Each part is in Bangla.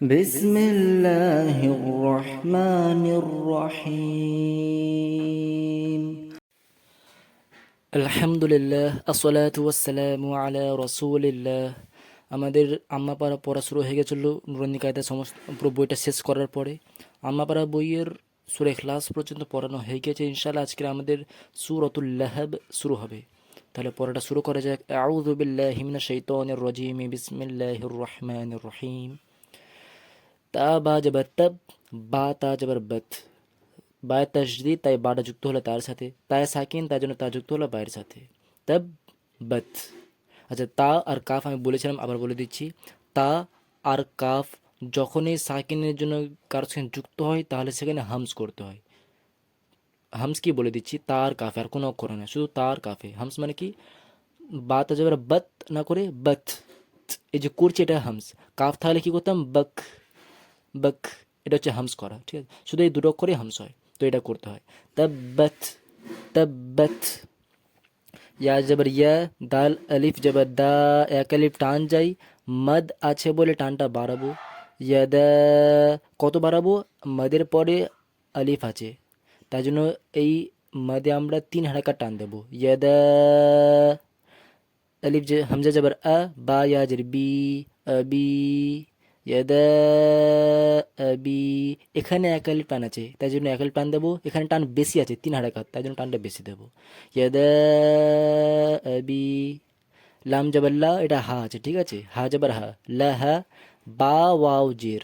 بسم الله الرحمن الرحيم আলহামদুলিল্লাহ আসসালাতু ওয়াসসালামু আলা রাসূলিল্লাহ আমাদের আম্মাপাড়া পড়া শুরু হয়ে গেছিল নুরানি কায়দা সমস্ত পুরো বইটা শেষ করার পরে আম্মাপাড়া বইয়ের সুরে ক্লাস পর্যন্ত পড়ানো হয়ে গেছে ইনশাআল্লাহ আজকে আমাদের সুরতুল লাহাব শুরু হবে তাহলে পড়াটা শুরু করা যাক আউযু বিল্লাহি মিনাশ শাইতানির রাজিম বিসমিল্লাহির রহমানির রহিম তা বা জবর তব বা তা জবর বত বায় তসদিদ তাই বাটা যুক্ত হলো তার সাথে তাই সাকিন তাই জন্য তা যুক্ত হলো বায়ের সাথে তব বত আচ্ছা তা আর কাফ আমি বলেছিলাম আবার বলে দিচ্ছি তা আর কাফ যখনই সাকিনের জন্য কারোর সঙ্গে যুক্ত হয় তাহলে সেখানে হামস করতে হয় হামস কি বলে দিচ্ছি তার কাফে আর কোনো অক্ষর না শুধু তার কাফে হামস মানে কি বাত যাবে বত না করে বত এই যে করছি এটা হামস কাফ তাহলে কি করতাম বক বক, এটা হচ্ছে হামস করা, ঠিক আছে? শুধু এই দুটো অক্ষরই হামস হয়, তো এটা করতে হয়। তব্বত তব্বত, ইয়া জবর ইয়া, দাল, আলিফ জবর দা, এক আলিফ টান যাই, মদ আছে বলে টানটা বাড়াবো ইয়াদ কত বাড়াবো? মদের পরে আলিফ আছে তাই জন্য এই মদে আমরা তিন হারাকা টান দেবো ইয়াদ আলিফ হামজা জবর আ, বা ইয়া জের বি বি ইয়াদা বি এখানে এক আলিফ টান আছে তাই জন্য এক আলিফ টান দেবো এখানে টান বেশি আছে তিন হাড়ে হারাকাত তাই জন্য টানটা বেশি দেবো ইয়াদা বি লাম জবর লা এটা হা আছে ঠিক আছে হা জবর হা লা হা বা ওয়াও জের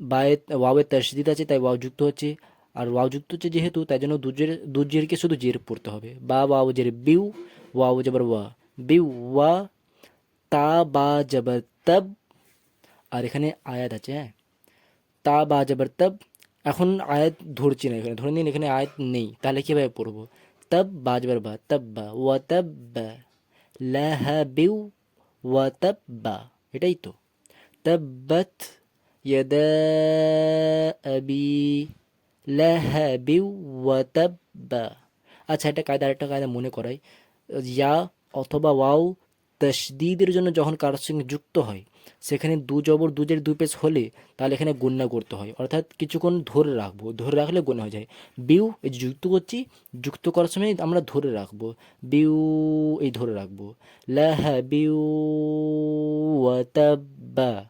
বায়ে ওয়াওয়ের তসদিদ আছে তাই ওয়াও যুক্ত হচ্ছে আর ওয়াও যুক্ত হচ্ছে যেহেতু তাই জন্য দুজের দুজেরকে শুধু জের পড়তে হবে. বা ওয়াও জের বিউ ওয়াও জবর ওয়া বিউ ওয়া তা বা জবর তব আর এখানে আয়াত আছে হ্যাঁ? তা বা জবর তব, এখন আয়াত ধরছি না এখানে, ধরে নিন এখানে আয়াত নেই, তাহলে কীভাবে পড়ব? তব বা জবর বা, তব বা, ওয়া তব বা লাহাবিউ তব বা, এটাই তো। তব্বত ইয়াদা আবি লাহাবিউ ওয়া তব বা। আচ্ছা একটা কায়দা, আরেকটা কায়দা মনে করাই ইয়া অথবা ওয়াও তসদিদের জন্য যখন কারোর সঙ্গে যুক্ত হয়, সেখানে দু জবর দুজের দুই পেশ হলে তাহলে এখানে গণ্যা করতে হয়। অর্থাৎ কিছুক্ষণ ধরে রাখব, ধরে রাখলে গণ্য হয়ে যায়। বিউ, এই যুক্ত করছি, যুক্ত করার সময় আমরা ধরে রাখব। বিউ, এই ধরে রাখব। লাহা বিউ, ওয়াতাব্বা।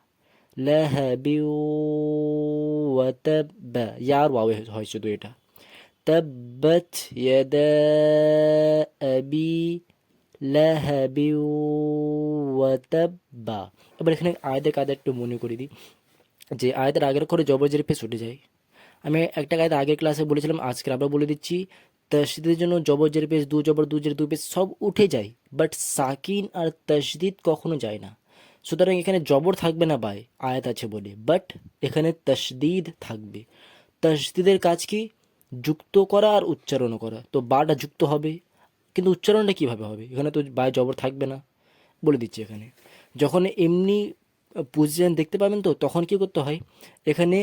বিউ ইয়ার ওয়াও হয় শুধু এটা। তাব্বাত ইয়াদা আবি লাহাবি ওয়াতাব্বা। এবার এখানে আয়াতের কায়দা একটু মনে করে দিই, যে আয়াতের আগের করে জবরজের পেশ উঠে যায়। আমি একটা কায়দা আগের ক্লাসে বলেছিলাম আজকে আবার বলে দিচ্ছি, তসদিদের জন্য জবরজের পেশ দু জবর দুজের দু পেশ সব উঠে যায় বাট সাকিন আর তসদিদ কখনো যায় না। সুতরাং এখানে জবর থাকবে না বাই আয়াত আছে বলে বাট এখানে তসদিদ থাকবে। তসদিদের কাজ কি? যুক্ত করা আর উচ্চারণ করা। তো বাটা যুক্ত হবে কিন্তু উচ্চারণটা কীভাবে হবে? এখানে তো বাই জবর থাকবে না, বলে দিচ্ছি এখানে। যখন এমনি পজিশন দেখতে পাবেন তো, তখন কি করতে হয়? এখানে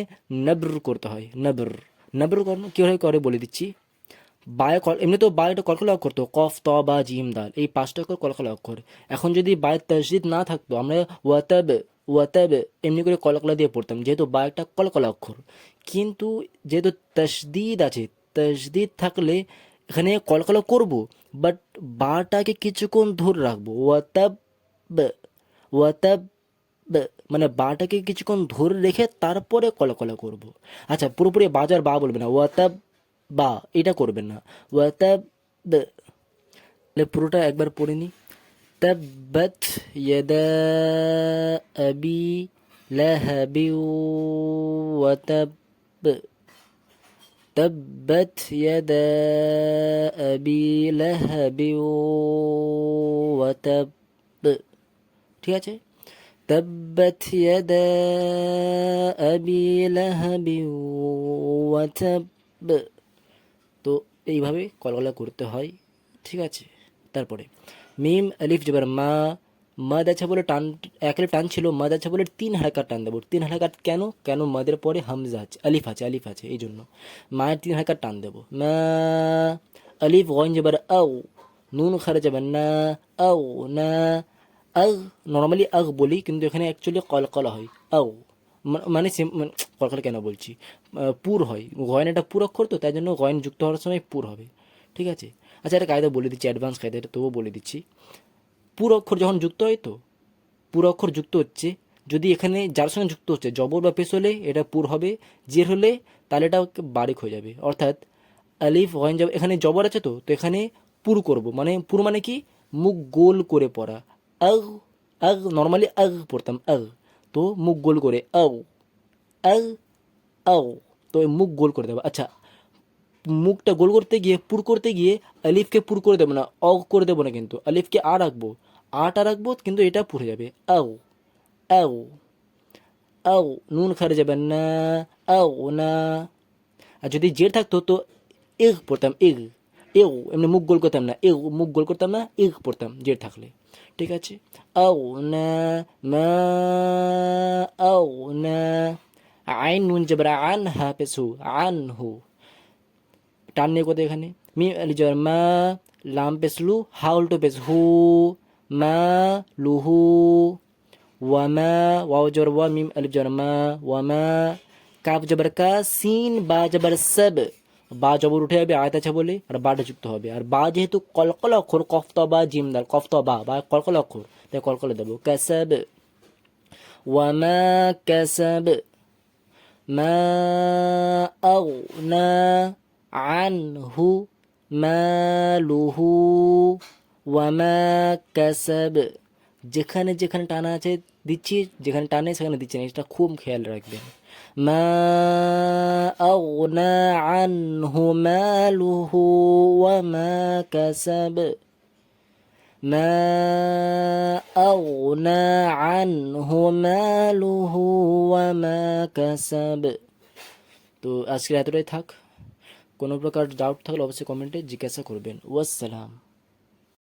নবর করতে হয়, নবর। নবর কীভাবে করে বলে দিচ্ছি? বায় কল, এমনি তো বায়টা কলকলা করতো কফ, ত, বা, জিম, দাল, এই পাঁচটা অক্ষর কলকলা অক্ষর। এখন যদি বায়ের তসদিদ না থাকতো, আমরা ওয়াতাব ওয়াতাব, এমনি করে কলকলা দিয়ে পড়তাম, যেহেতু বায়টা কলকলা অক্ষর। কিন্তু যেহেতু তসদিদ আছে, তসদিদ থাকলে এখানে কলকলা করব ಬಟ್ ಬಾಟಾಗೆ ಕಿಚುಕೊಂಡು ದೂರ ರಾಖಬೋ ಒತಬ್ ওয়াতাব মানে বাটাকে কিছুক্ষণ ধরে রেখে তারপরে কলাকলা করব। আচ্ছা পুরোপুরি বাজার বা বলবে না ওয়াতাব বা এটা করবেন না ওয়াতাব পুরোটা একবার পড়ে নি তাব্বাত ইয়াদা আবি লাহাবি ওয়াতাব تبت يدا أبي لهب وتب ঠিক আছে تبت يدا أبي لهب وتب তো এইভাবে কলকলা করতে হয় ঠিক আছে তারপরে মিম আলিফ জবর মা মদ আছে বলে টান এক টান ছিল মদ আছে বলে তিন হারাকাত টান দেবো। তিন হারাকাত কেন? কেন মদের পরে হামজা আছে, আলিফ আছে আলিফ আছে, এই জন্য। মায়ের তিন হারাকাত টান দেবো। মা, আলিফ গন জবর আউ নুন খারে যাবে না আউ না। আগ নর্মালি আগ বলি, কিন্তু এখানে অ্যাকচুয়ালি কলকলা হয় আউ মানে সেম মানে কেন বলছি? পুর হয়। গয়ন এটা পুর অক্ষর তো, তাই জন্য গয়ন যুক্ত হওয়ার সময় পুর হবে। ঠিক আছে? আচ্ছা একটা কায়দা বলে দিচ্ছি অ্যাডভান্স কায়দা, এটা তবুও বলে দিচ্ছি। পুর অক্ষর যখন যুক্ত হয় তো পুর অক্ষর যুক্ত হচ্ছে, যদি এখানে যার সঙ্গে যুক্ত হচ্ছে, জবর বা পেশ হলে এটা পুর হবে, জের হলে তাহলে এটা বারিক হয়ে যাবে। অর্থাৎ আলিফ গয়ন যাব এখানে জবর আছে তো তো এখানে পুর করব। মানে পুর মানে কি? মুখ গোল করে পড়া। আগ আগ নর্মালি আগ পড়তাম, আগ। তো মুখ গোল করে, আও, আগ, আও। তো মুখ গোল করে দেবো। আচ্ছা মুখটা গোল করতে গিয়ে, পুর করতে গিয়ে আলিফকে পুর করে দেবো না অ করে দেবো না কিন্তু। আলিফকে আ রাখব, আটা রাখব, কিন্তু এটা পুড়ে যাবে। আও আও আও, নুন খারে যাবে না, আও না। আর যদি জের থাকতো তো এগ পড়তাম, এগ, এও, এমনি মুখ গোল করতাম না এগ মুখ গোল করতাম না, এগ পড়তাম জের থাকলে। ঠিক আছে? আও না, মা, আও না। আইন নুন যাবার আন হা পেছু আন হু টান নিয়ে কোথায় এখানে মি লিজর মা, লাম পেসলু হাউল টু পেস হু, মা লুহু ওয়ামা ওয়া জর ওয়া, মিম আলিফ জর মা ওয়ামা কাপ জবর কা, সিন, বা জবর সব। বা জবর উঠে যাবে, আয়তা আছে বলে, আর বাটা যুক্ত হবে। আর বা যেহেতু কলকলা অক্ষর, কফত বা জিমদার কফত বা বা কলকলা অক্ষর, তাই কলকলা দেবো। ক্যাসাব ওয়ামা ক্যাসাব মা, আউ, না আনহু মালুহু ওয়ামা কাসাব যেখানে যেখানে টানা আছে, দিচ্ছি, যেখানে টানে, সেখানে দিচ্ছি না। এটা খুব খেয়াল রাখবেন। মা আগনা আনহু মালুহু ওয়ামা কসব। মা আগনা আনহু মালুহু ওয়ামা কসব। তো আজকে এতটাই থাক। কোনো প্রকার ডাউট থাকলে অবশ্যই কমেন্টে জিজ্ঞাসা করবেন। ওয়াসসালাম।